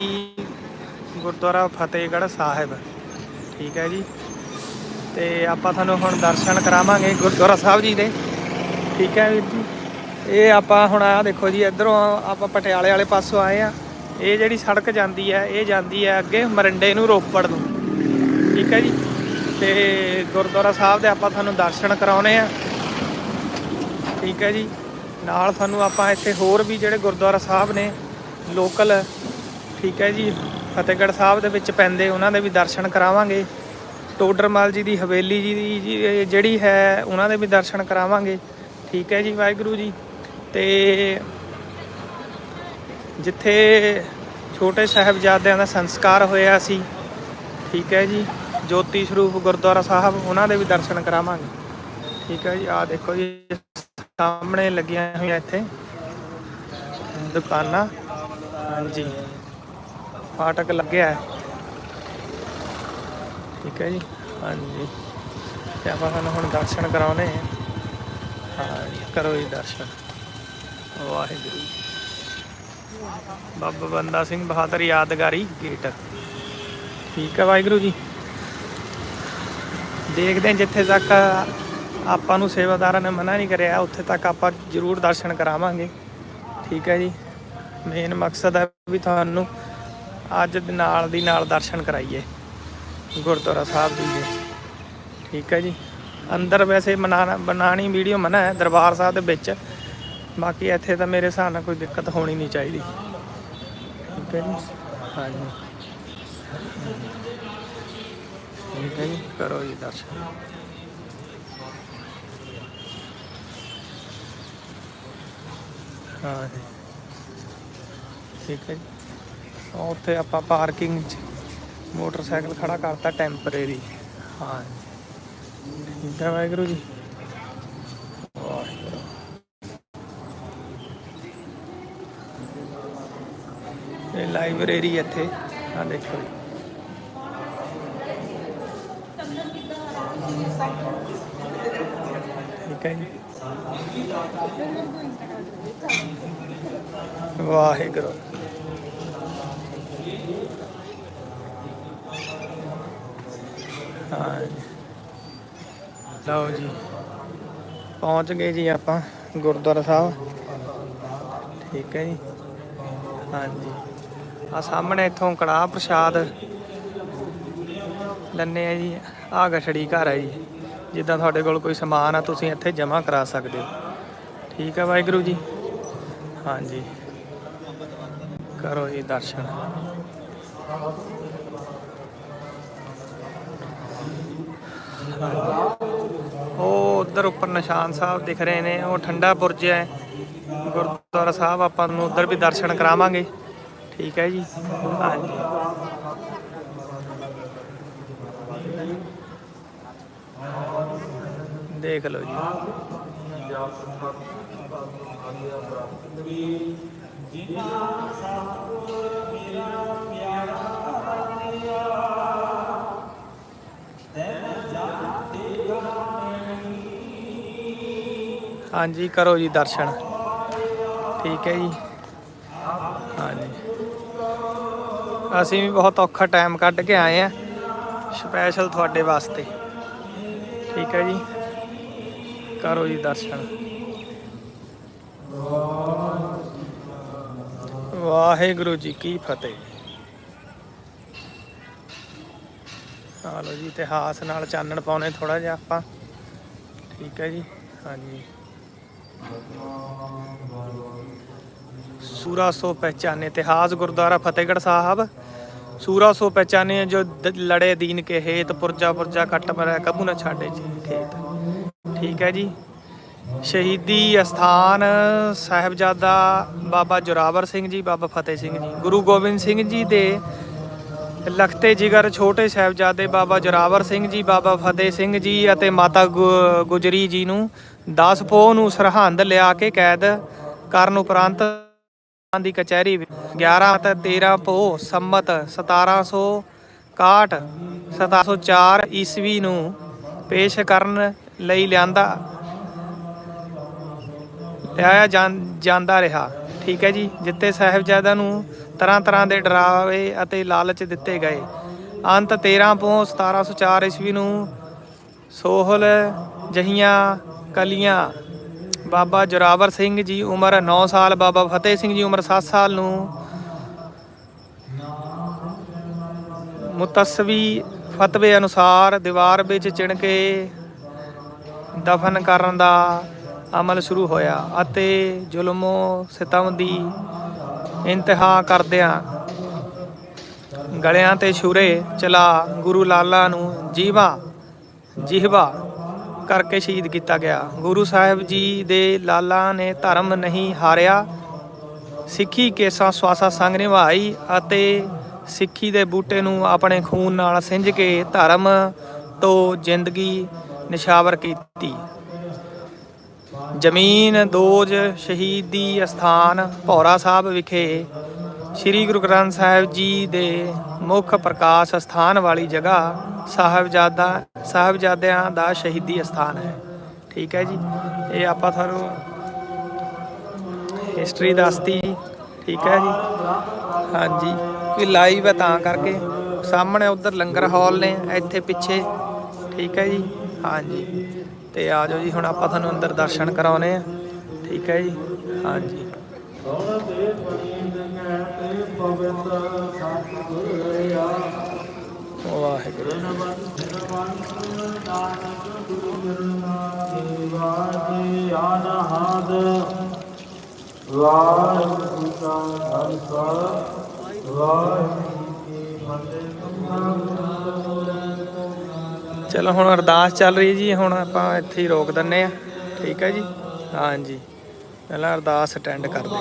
ਗੁਰਦੁਆਰਾ ਫਤਿਹਗੜ੍ਹ ਸਾਹਿਬ। ਠੀਕ ਹੈ ਜੀ। ਤੇ ਆਪਾਂ ਤੁਹਾਨੂੰ ਹੁਣ ਦਰਸ਼ਨ ਕਰਾਵਾਂਗੇ ਗੁਰਦੁਆਰਾ ਸਾਹਿਬ ਜੀ ਦੇ। ਠੀਕ ਹੈ ਵੀਰ ਜੀ। ਇਹ ਆਪਾਂ ਹੁਣ ਆ ਦੇਖੋ ਜੀ, ਇਧਰੋਂ ਆਪਾਂ ਪਟਿਆਲੇ ਵਾਲੇ ਪਾਸੋਂ ਆਏ ਆ ਇਹ ਜਿਹੜੀ ਸੜਕ ਜਾਂਦੀ ਹੈ, ਇਹ ਜਾਂਦੀ ਹੈ ਅੱਗੇ ਮਰਿੰਡੇ ਨੂੰ ਰੋਪੜ ਨੂੰ। ਠੀਕ ਹੈ ਜੀ। ਤੇ ਗੁਰਦੁਆਰਾ ਸਾਹਿਬ ਦੇ ਆਪਾਂ ਤੁਹਾਨੂੰ ਦਰਸ਼ਨ ਕਰਾਉਣੇ ਆ। ਠੀਕ ਹੈ ਜੀ। ਨਾਲ ਤੁਹਾਨੂੰ ਆਪਾਂ ਇੱਥੇ ਹੋਰ ਵੀ ਜਿਹੜੇ ਗੁਰਦੁਆਰਾ ਸਾਹਿਬ ਨੇ, ਲੋਕਲ ਠੀਕ ਹੈ ਜੀ। ਫਤਿਹਗੜ੍ਹ ਸਾਹਿਬ ਦੇ ਵਿੱਚ ਪੈਂਦੇ, ਉਹਨਾਂ ਦੇ ਵੀ ਦਰਸ਼ਨ ਕਰਾਵਾਂਗੇ। ਟੋਡਰਮਲ ਜੀ ਦੀ, ਹਵੇਲੀ ਜੀ ਦੀ ਜੀ ਜਿਹੜੀ ਹੈ, ਉਹਨਾਂ ਦੇ ਵੀ ਦਰਸ਼ਨ ਕਰਾਵਾਂਗੇ। ਠੀਕ ਹੈ ਜੀ, ਵਾਹਿਗੁਰੂ ਜੀ। ਤੇ ਜਿੱਥੇ ਛੋਟੇ ਸਾਹਿਬਜ਼ਾਦਿਆਂ ਦਾ ਸੰਸਕਾਰ ਹੋਇਆ ਸੀ, ਠੀਕ ਹੈ ਜੀ, ਜੋਤੀ ਸਰੂਪ ਗੁਰਦੁਆਰਾ ਸਾਹਿਬ, ਉਹਨਾਂ ਦੇ ਵੀ ਦਰਸ਼ਨ ਕਰਾਵਾਂਗੇ। ਠੀਕ ਹੈ ਜੀ, ਆਹ ਦੇਖੋ ਜੀ, ਸਾਹਮਣੇ ਲੱਗੀਆਂ ਹੋਈਆਂ ਇੱਥੇ ਦੁਕਾਨਾਂ। ਹਾਂਜੀ। ਫਾਟਕ ਲੱਗਿਆ ਹੈ। ਠੀਕ ਹੈ ਜੀ। ਹਾਂਜੀ। ਤੇ ਆਪਾਂ ਤੁਹਾਨੂੰ ਹੁਣ ਦਰਸ਼ਨ ਕਰਾਉਣੇ ਆ। ਹਾਂ ਕਰੋ ਜੀ ਦਰਸ਼ਨ। ਵਾਹਿਗੁਰੂ। ਬਾਬਾ ਬੰਦਾ ਸਿੰਘ ਬਹਾਦਰ ਯਾਦਗਾਰੀ ਗੇਟ। ਠੀਕ ਹੈ ਵਾਹਿਗੁਰੂ ਜੀ। ਦੇਖਦੇ ਜਿੱਥੇ ਤੱਕ ਆਪਾਂ ਨੂੰ ਸੇਵਾਦਾਰਾਂ ਨੇ ਮਨਾ ਨਹੀਂ ਕਰਿਆ, ਉੱਥੇ ਤੱਕ ਆਪਾਂ ਜ਼ਰੂਰ ਦਰਸ਼ਨ ਕਰਾਵਾਂਗੇ। ਠੀਕ ਹੈ ਜੀ। ਮੇਨ ਮਕਸਦ ਹੈ ਵੀ ਤੁਹਾਨੂੰ ਅੱਜ ਦੇ ਨਾਲ ਦੀ ਨਾਲ ਦਰਸ਼ਨ ਕਰਾਈਏ। ਗੁਰਦੁਆਰਾ ਸਾਹਿਬ ਜੀ ਦੇ। ਠੀਕ ਹੈ ਜੀ। ਅੰਦਰ ਵੈਸੇ ਬਣਾਣਾ ਬਣਾਣੀ ਵੀਡੀਓ ਮਨਾ ਹੈ ਦਰਬਾਰ ਸਾਹਿਬ ਦੇ ਵਿੱਚ। ਬਾਕੀ ਇੱਥੇ ਤਾਂ ਮੇਰੇ ਹਿਸਾਬ ਨਾਲ ਕੋਈ ਦਿੱਕਤ ਹੋਣੀ ਨਹੀਂ ਚਾਹੀਦੀ। ਠੀਕ ਹੈ ਜੀ। ਹਾਂਜੀ। ਠੀਕ ਹੈ ਜੀ। ਕਰੋ ਜੀ ਦਰਸ਼ਨ। ਹਾਂ ਠੀਕ ਹੈ ਜੀ। ਉੱਥੇ ਆਪਾਂ ਪਾਰਕਿੰਗ 'ਚ ਮੋਟਰਸਾਈਕਲ ਖੜਾ ਕਰਤਾ ਟੈਂਪਰੇਰੀ ਹਾਂ ਠੀਕ ਹੈ ਵਾਹਿਗੁਰੂ ਜੀ। ਵਾਹਿਗੁਰੂ। ਇਹ ਲਾਇਬ੍ਰੇਰੀ ਇੱਥੇ। ਆ ਦੇਖੋ ਠੀਕ ਹੈ ਜੀ। ਵਾਹਿਗੁਰੂ। ਲਓ ਜੀ। ਪਹੁੰਚ ਗਏ ਜੀ ਆਪਾਂ ਗੁਰਦੁਆਰਾ ਸਾਹਿਬ। ਠੀਕ ਹੈ ਜੀ। ਹਾਂਜੀ। ਆ ਸਾਹਮਣੇ ਇੱਥੋਂ ਕੜਾਹ ਪ੍ਰਸ਼ਾਦ ਲੰਨੇ ਆ ਜੀ। ਆ ਗਠੜੀ ਘਰ ਹੈ ਜੀ। ਜਿੱਦਾਂ ਤੁਹਾਡੇ ਕੋਲ ਕੋਈ ਸਮਾਨ ਆ, ਤੁਸੀਂ ਇੱਥੇ ਜਮ੍ਹਾਂ ਕਰਾ ਸਕਦੇ ਹੋ। ਠੀਕ ਹੈ ਵਾਹਿਗੁਰੂ ਜੀ। ਹਾਂਜੀ। ਕਰੋ ਜੀ ਦਰਸ਼ਨ। ਉਹ ਉਧਰ ਉੱਪਰ ਨਿਸ਼ਾਨ ਸਾਹਿਬ ਦਿਖ ਰਹੇ ਨੇ ਉਹ ਠੰਡਾ ਬੁਰਜ ਹੈ ਗੁਰਦੁਆਰਾ ਸਾਹਿਬ ਆਪਾਂ ਨੂੰ ਉਧਰ ਵੀ ਦਰਸ਼ਨ ਕਰਾਵਾਂਗੇ ਠੀਕ ਹੈ ਜੀ ਹਾਂਜੀ ਦੇਖ ਲਓ ਜੀ ਹਾਂਜੀ, ਕਰੋ ਜੀ ਦਰਸ਼ਨ। ਠੀਕ ਹੈ ਜੀ। ਹਾਂਜੀ। ਅਸੀਂ ਵੀ ਬਹੁਤ ਔਖਾ ਟਾਈਮ ਕੱਢ ਕੇ ਆਏ ਆ ਸਪੈਸ਼ਲ ਤੁਹਾਡੇ ਵਾਸਤੇ। ਠੀਕ ਹੈ ਜੀ। ਕਰੋ ਜੀ ਦਰਸ਼ਨ। ਵਾਹਿਗੁਰੂ ਜੀ ਕੀ ਫਤਿਹ। ਆ ਲਓ ਜੀ, ਇਤਿਹਾਸ ਨਾਲ ਚਾਨਣ ਪਾਉਣੇ ਥੋੜਾ ਜਿਹਾ ਆਪਾਂ। ਠੀਕ ਹੈ ਜੀ, ਹਾਂਜੀ। ਸੂਰਾ ਸੋ ਪਹਿਚਾਨੇ, ਇਤਿਹਾਸ ਗੁਰਦੁਆਰਾ ਫਤਿਹਗੜ੍ਹ ਸਾਹਿਬ। ਸੂਰਾ ਸੋ ਪਹਿਚਾਨੇ ਜੋ ਲੜੇ ਦੀਨ ਕੇ ਹੇਤ, ਪੁਰਜਾ ਪੁਰਜਾ ਕੱਟ ਮਰੈ ਕਬੂ ਨਾ ਛਾੜੇ ਜੀ ਖੇਤ। ਠੀਕ ਹੈ ਜੀ। ਸ਼ਹੀਦੀ ਅਸਥਾਨ ਸਾਹਿਬਜ਼ਾਦਾ ਬਾਬਾ ਜੋਰਾਵਰ ਸਿੰਘ ਜੀ, ਬਾਬਾ ਫਤਿਹ ਸਿੰਘ ਜੀ, ਗੁਰੂ ਗੋਬਿੰਦ ਸਿੰਘ ਜੀ ਦੇ ਲਖਤੇ ਜਿਗਰ ਛੋਟੇ ਸਾਹਿਬਜ਼ਾਦੇ ਬਾਬਾ ਜੋਰਾਵਰ ਸਿੰਘ ਜੀ, ਬਾਬਾ ਫਤਿਹ ਸਿੰਘ ਜੀ ਅਤੇ ਮਾਤਾ ਗੁ- ਗੁਜਰੀ ਜੀ ਨੂੰ 10 ਪੋਹ ਨੂੰ ਸਰਹੰਦ ਲਿਆ ਕੇ ਕੈਦ ਕਰਨ ਉਪਰੰਤ ਦੀ ਕਚਹਿਰੀ ਵਿੱਚ 11 ਅਤੇ 13 ਪੋਹ ਸੰਮਤ 1761 1704 ਈਸਵੀ ਨੂੰ ਪੇਸ਼ ਕਰਨ ਲਈ ਲਿਆਂਦਾ, ਲਿਆਇਆ ਜਾਂ- ਜਾਂਦਾ ਰਿਹਾ। ਠੀਕ ਹੈ ਜੀ, ਜਿੱਤੇ ਸਾਹਿਬਜ਼ਾਦਿਆਂ ਨੂੰ ਤਰ੍ਹਾਂ ਤਰ੍ਹਾਂ ਦੇ ਡਰਾਵੇ ਅਤੇ ਲਾਲਚ ਦਿੱਤੇ ਗਏ। ਅੰਤ 13 ਪੋਹ 1704 ਈਸਵੀ ਨੂੰ ਸੋਹਲ ਜਹੀਆਂ ਕਲੀਆਂ, ਬਾਬਾ ਜੋਰਾਵਰ ਸਿੰਘ ਜੀ ਉਮਰ 9 ਸਾਲ, ਬਾਬਾ ਫਤਿਹ ਸਿੰਘ ਜੀ ਉਮਰ 7 ਸਾਲ ਨੂੰ ਮੁਤਸਵੀ ਫਤਵੇ ਅਨੁਸਾਰ ਦੀਵਾਰ ਵਿੱਚ ਚਿਣ ਕੇ ਦਫਨ ਕਰਨ ਦਾ ਅਮਲ ਸ਼ੁਰੂ ਹੋਇਆ ਅਤੇ ਜ਼ੁਲਮੋ ਸਿਤਮ ਦੀ ਇੰਤਹਾ ਕਰਦਿਆਂ ਗਲਿਆਂ ਤੇ ਛੁਰੇ ਚਲਾ ਗੁਰੂ ਲਾਲਾ ਨੂੰ ਜੀਵਾ, ਜਿਹਵਾ ਕਰਕੇ ਸ਼ਹੀਦ ਕੀਤਾ ਗਿਆ। ਗੁਰੂ ਸਾਹਿਬ ਜੀ ਦੇ ਲਾਲਾ ਨੇ ਧਰਮ ਨਹੀਂ ਹਾਰਿਆ। ਸਿੱਖੀ ਕੇਸਾਂ ਸਵਾਸਾ ਸੰਗ ਨਿਭਾਈ ਅਤੇ ਸਿੱਖੀ ਦੇ ਬੂਟੇ ਨੂੰ ਆਪਣੇ ਖੂਨ ਨਾਲ ਸਿੰਜ ਕੇ ਧਰਮ ਤੋਂ ਜ਼ਿੰਦਗੀ ਨਿਸ਼ਾਵਰ ਕੀਤੀ। ਜ਼ਮੀਨ ਦੋਜ ਸ਼ਹੀਦੀ ਅਸਥਾਨ ਭੌਰਾ ਸਾਹਿਬ ਵਿਖੇ ਸ੍ਰੀ ਗੁਰੂ ਗ੍ਰੰਥ ਸਾਹਿਬ ਜੀ ਦੇ ਮੁੱਖ ਪ੍ਰਕਾਸ਼ ਸਥਾਨ ਵਾਲੀ ਜਗ੍ਹਾ ਸਾਹਿਬਜ਼ਾਦਾ, ਸਾਹਿਬਜ਼ਾਦਿਆਂ ਦਾ ਸ਼ਹੀਦੀ ਅਸਥਾਨ ਹੈ। ਠੀਕ ਹੈ ਜੀ। ਇਹ ਆਪਾਂ ਤੁਹਾਨੂੰ ਹਿਸਟਰੀ ਦੱਸਤੀ। ਠੀਕ ਹੈ ਜੀ। ਹਾਂਜੀ। ਕਿ ਲਾਈਵ ਹੈ ਤਾਂ ਕਰਕੇ। ਸਾਹਮਣੇ ਉਧਰ ਲੰਗਰ ਹਾਲ ਨੇ, ਇੱਥੇ ਪਿੱਛੇ। ਠੀਕ ਹੈ ਜੀ। ਹਾਂਜੀ। ਤੇ ਆ ਜਾਓ ਜੀ, ਹੁਣ ਆਪਾਂ ਤੁਹਾਨੂੰ ਅੰਦਰ ਦਰਸ਼ਨ ਕਰਾਉਨੇ ਆ। ਠੀਕ ਹੈ ਜੀ? ਹਾਂਜੀ। ਵਾਹਿਗੁਰੂ ਵਾਹਿਗੁਰੂ ਕਾ ਖਾਲਸਾ। ਵਾਹਿਗੁਰੂ ਕੀ ਫਤਿਹ ਚਲੋ ਹੁਣ ਅਰਦਾਸ ਚੱਲ ਰਹੀ ਜੀ, ਹੁਣ ਆਪਾਂ ਇੱਥੇ ਹੀ ਰੋਕ ਦਿੰਨੇ ਆ ਠੀਕ ਹੈ ਜੀ? ਹਾਂਜੀ। ਪਹਿਲਾਂ ਅਰਦਾਸ ਅਟੈਂਡ ਕਰਦੇ